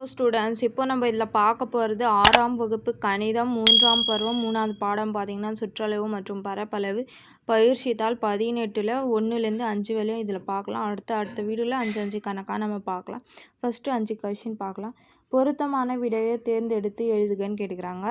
Students இப்போ நம்ம இதில் பார்க்க போகிறது ஆறாம் வகுப்பு கணிதம் மூன்றாம் பருவம் மூணாவது பாடம் பார்த்திங்கன்னா சுற்றளவு மற்றும் பரப்பளவு. பயிற்சித்தால் பதினெட்டில் ஒன்றுலேருந்து அஞ்சு வரையும் இதில் பார்க்கலாம். அடுத்த அடுத்த வீடியோவில் அஞ்சு அஞ்சு கணக்காக நம்ம பார்க்கலாம். ஃபஸ்ட்டு அஞ்சு கொஷின் பார்க்கலாம். பொருத்தமான விடையை தேர்ந்தெடுத்து எழுதுகன்னு கேட்டுக்கிறாங்க.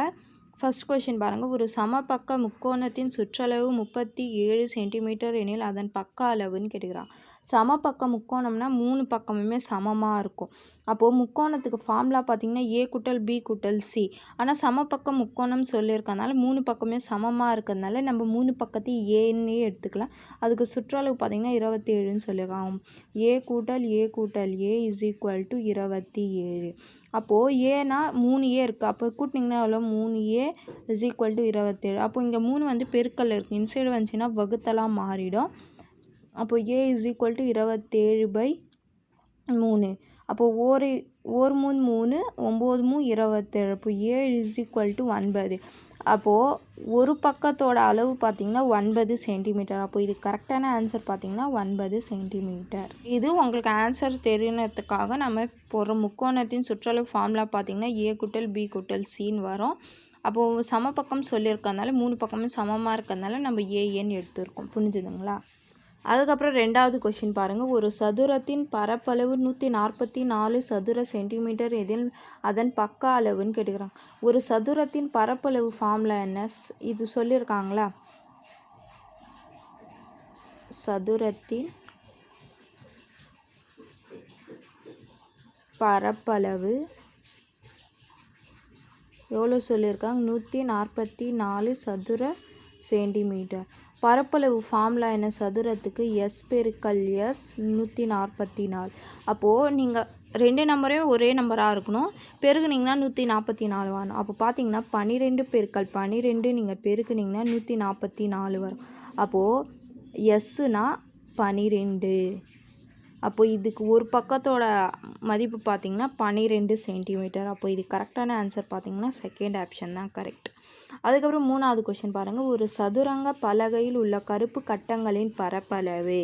ஃபஸ்ட் கொஷின் பாருங்கள் ஒரு சமபக்க முக்கோணத்தின் சுற்றளவு முப்பத்தி ஏழு சென்டிமீட்டர் எனில் அதன் பக்க அளவுன்னு கேட்டுக்கிறான். சமபக்க முக்கோணம்னா மூணு பக்கமுமே சமமாக இருக்கும். அப்போது முக்கோணத்துக்கு ஃபார்முலா பார்த்தீங்கன்னா ஏ குட்டல் பி குட்டல் சி ஆனால் சமபக்க முக்கோணம் சொல்லியிருக்கனால மூணு பக்கமே சமமாக இருக்கிறதுனால நம்ம மூணு பக்கத்தையும் ஏன்னே எடுத்துக்கலாம். அதுக்கு சுற்றளவு பார்த்தீங்கன்னா இருபத்தி ஏழுன்னு சொல்லியிருக்காங்க. ஏ கூட்டல் ஏ கூட்டல் ஏ இஸ் ஈக்குவல் டு இருபத்தி ஏழு. அப்போது ஏனா மூணு ஏ இருக்குது அப்போ கூட்டினிங்கன்னா எவ்வளோ மூணு ஏ இஸ் ஈக்குவல் டு இருபத்தேழு. அப்போ இங்கே மூணு வந்து பெருக்கல் இருக்குது இன்சைடு வந்துச்சுன்னா வகுத்தலாம் மாறிடும். அப்போது ஏ இஸ் ஈக்குவல் டு இருபத்தேழு பை மூணு. அப்போது ஒரு ஒரு மூணு மூணு ஒம்பது மூணு இருபத்தேழு. அப்போ ஏழு இஸ் ஈக்குவல் டு ஒன்பது. அப்போது ஒரு பக்கத்தோட அளவு பார்த்திங்கன்னா ஒன்பது சென்டிமீட்டர். அப்போ இது கரெக்டான ஆன்சர் பார்த்திங்கன்னா ஒன்பது சென்டிமீட்டர். இது உங்களுக்கு ஆன்சர் தெரியணுறதுக்காக நம்ம போடுற முக்கோணத்தின் சுற்றளவு ஃபார்முலா பார்த்திங்கன்னா ஏ குட்டல் பி குட்டல் சின்னு வரும். அப்போது சம பக்கம் சொல்லியிருக்கறதுனால மூணு பக்கமும் சமமாக இருக்கிறதுனால நம்ம ஏஎன்னு எடுத்துருக்கோம். புரிஞ்சுதுங்களா? அதுக்கப்புறம் ரெண்டாவது கொஷின் பாருங்கள் ஒரு சதுரத்தின் பரப்பளவு நூற்றி நாற்பத்தி நாலு சதுர சென்டிமீட்டர் எதில் அதன் பக்க அளவுன்னு கேட்டுக்கிறாங்க. ஒரு சதுரத்தின் பரப்பளவு ஃபார்மில் என்ன? இது சொல்லியிருக்காங்களா? சதுரத்தின் பரப்பளவு எவ்வளோ சொல்லியிருக்காங்க? நூற்றி நாற்பத்தி நாலு சதுர சென்டிமீட்டர். பரப்பளவு ஃபார்முலா என்ன சதுரத்துக்கு எஸ் பெருக்கல் எஸ் நூற்றி நாற்பத்தி நாலு அப்போது நீங்கள் ரெண்டு நம்பரையும் ஒரே நம்பராக இருக்கணும். பெருகுனிங்கன்னா நூற்றி நாற்பத்தி நாலு வரும். அப்போ பார்த்தீங்கன்னா பன்னிரெண்டு பெருக்கல் பன்னிரெண்டு நீங்கள் பெருக்குனிங்கன்னா நூற்றி நாற்பத்தி நாலு வரும் அப்போது எஸ்ஸுனா பன்னிரெண்டு அப்போ இதுக்கு ஒரு பக்கத்தோட மதிப்பு பார்த்தீங்கன்னா பன்னிரெண்டு சென்டிமீட்டர் அப்போ இது கரெக்டான ஆன்சர் பார்த்திங்கன்னா செகண்ட் ஆப்ஷன் தான் கரெக்ட் அதுக்கப்புறம் மூணாவது கொஷின் பாருங்கள் ஒரு சதுரங்க பலகையில் உள்ள கருப்பு கட்டங்களின் பரப்பளவு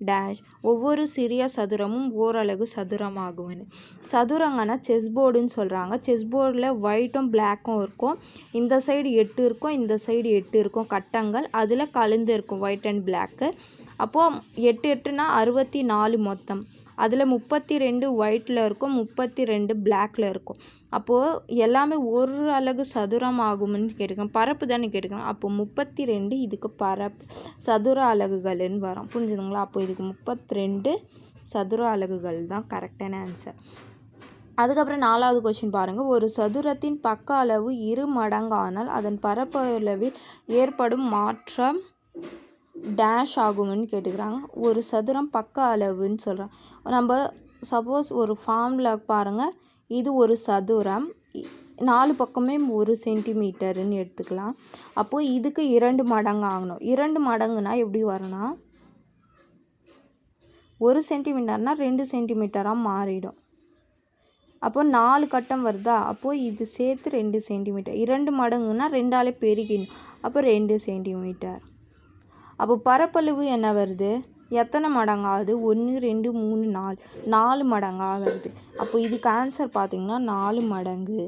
டேஷ் ஒவ்வொரு சிறிய சதுரமும் ஓரளவு சதுரமாகும்னு சதுரங்கன்னா செஸ் போர்டுன்னு சொல்கிறாங்க செஸ் போர்டில் ஒயிட்டும் பிளாக்கும் இருக்கும். இந்த சைடு எட்டு இருக்கும். இந்த சைடு எட்டு இருக்கும். கட்டங்கள் அதில் கலந்து இருக்கும். ஒயிட் அண்ட் பிளாக்கு அப்போது எட்டு எட்டுனா அறுபத்தி நாலு மொத்தம். அதில் முப்பத்தி ரெண்டு ஒயிட்டில் இருக்கும் முப்பத்தி ரெண்டு பிளாக்ல இருக்கும். அப்போது எல்லாமே ஒரு அலகு சதுரம் ஆகும்னு கேட்டுக்கோங்க பரப்பு தானே கேட்டுக்கணும் அப்போ முப்பத்தி ரெண்டு இதுக்கு பரப்பு சதுர அலகுகள்னு வரும். புரிஞ்சுதுங்களா? அப்போ இதுக்கு முப்பத்தி ரெண்டு சதுர அலகுகள் தான் கரெக்டான ஆன்சர் அதுக்கப்புறம் நாலாவது கொஷின் பாருங்கள் ஒரு சதுரத்தின் பக்க அளவு இரு மடங்கானால் அதன் பரப்பளவில் ஏற்படும் மாற்றம் டேஷ் ஆகும்னு கேட்டுக்கிறாங்க. ஒரு சதுரம் பக்க அளவுன்னு சொல்கிறோம் நம்ம சப்போஸ் ஒரு ஃபார்மில் பாருங்கள் இது ஒரு சதுரம். நாலு பக்கமே ஒரு சென்டிமீட்டருன்னு எடுத்துக்கலாம். அப்போது இதுக்கு இரண்டு மடங்கு ஆகணும். இரண்டு மடங்குனா எப்படி வரும்னா ஒரு சென்டிமீட்டர்னால் ரெண்டு சென்டிமீட்டராக மாறிடும். அப்போ நாலு கட்டம் வருதா? அப்போது இது சேர்த்து ரெண்டு சென்டிமீட்டர் இரண்டு மடங்குனா ரெண்டாலே பெருகிடணும். அப்போ ரெண்டு சென்டிமீட்டர் அப்போ பரப்பளவு என்ன வருது? எத்தனை மடங்காகுது ஒன்று ரெண்டு மூணு நாலு. நாலு மடங்காக வருது. அப்போ இதுக்கு ஆன்சர் பார்த்திங்கன்னா நாலு மடங்கு.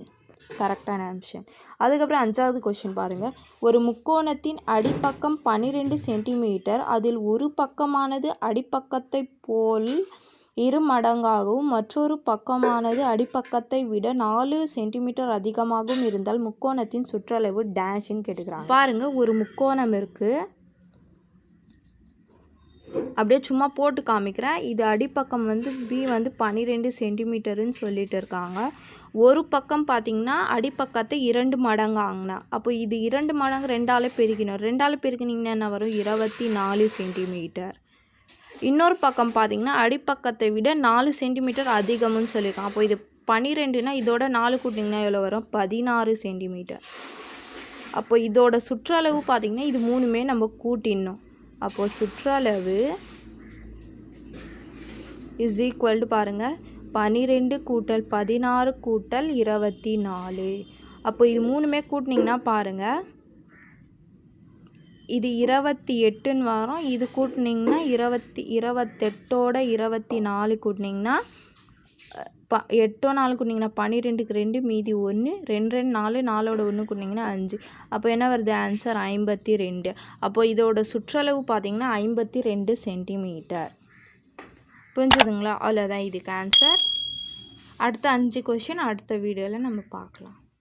கரெக்டான ஆன்சர் அதுக்கப்புறம் அஞ்சாவது கொஷின் பாருங்கள் ஒரு முக்கோணத்தின் அடிப்பக்கம் பன்னிரெண்டு சென்டிமீட்டர் அதில் ஒரு பக்கமானது அடிப்பக்கத்தை போல் இரு மடங்காகவும் மற்றொரு பக்கமானது அடிப்பக்கத்தை விட நாலு சென்டிமீட்டர் அதிகமாகவும் இருந்தால் முக்கோணத்தின் சுற்றளவு டேஷின்னு கேட்டுக்கிறாங்க. பாருங்கள் ஒரு முக்கோணம் இருக்குது அப்படியே சும்மா போட்டு காமிக்கிறேன். இது அடிப்பக்கம் வந்து பி வந்து பன்னிரெண்டு சென்டிமீட்டருன்னு சொல்லிட்டு இருக்காங்க. ஒரு பக்கம் பார்த்திங்கன்னா அடிப்பக்கத்தை இரண்டு மடங்கு ஆங்கினா அப்போ இது இரண்டு மடங்கு ரெண்டால பெருக்கணும் ரெண்டால பெருக்கினீங்கன்னா என்ன வரும்? இருபத்தி நாலு சென்டிமீட்டர். இன்னொரு பக்கம் பார்த்தீங்கன்னா அடிப்பக்கத்தை விட நாலு சென்டிமீட்டர் அதிகம்னு சொல்லியிருக்காங்க. அப்போ இது பன்னிரெண்டுனா இதோட நாலு கூட்டிங்கன்னா எவ்வளோ வரும்? பதினாறு சென்டிமீட்டர். அப்போ இதோட சுற்றளவு பார்த்திங்கன்னா இது மூணுமே நம்ம கூட்டிடணும் அப்போது சுற்றளவு இஸ் ஈக்குவல்டு பாருங்கள் பன்னிரெண்டு கூட்டல் பதினாறு கூட்டல் இருபத்தி நாலு. அப்போ இது மூணுமே கூட்டினீங்கன்னா பாருங்கள் இது இருபத்தி எட்டுன்னு வரும். இது கூட்டினீங்கன்னா இருபத்தி இருபத்தெட்டோட இருபத்தி நாலு கூட்டினீங்கன்னா ப எட்டோ நாலு குனிங்கன்னா பன்னிரெண்டுக்கு ரெண்டு மீதி ஒன்று ரெண்டு ரெண்டு நாலு நாலோட ஒன்று குனிங்கன்னா அஞ்சு. அப்போ என்ன வருது? ஆன்சர் ஐம்பத்தி ரெண்டு. அப்போது இதோட சுற்றளவு பார்த்தீங்கன்னா ஐம்பத்தி ரெண்டு சென்டிமீட்டர் புரிஞ்சுதுங்களா? அவ்வளோதான் இதுக்கு ஆன்சர் அடுத்த அஞ்சு கொஷின் அடுத்த வீடியோவில் நம்ம பார்க்கலாம்.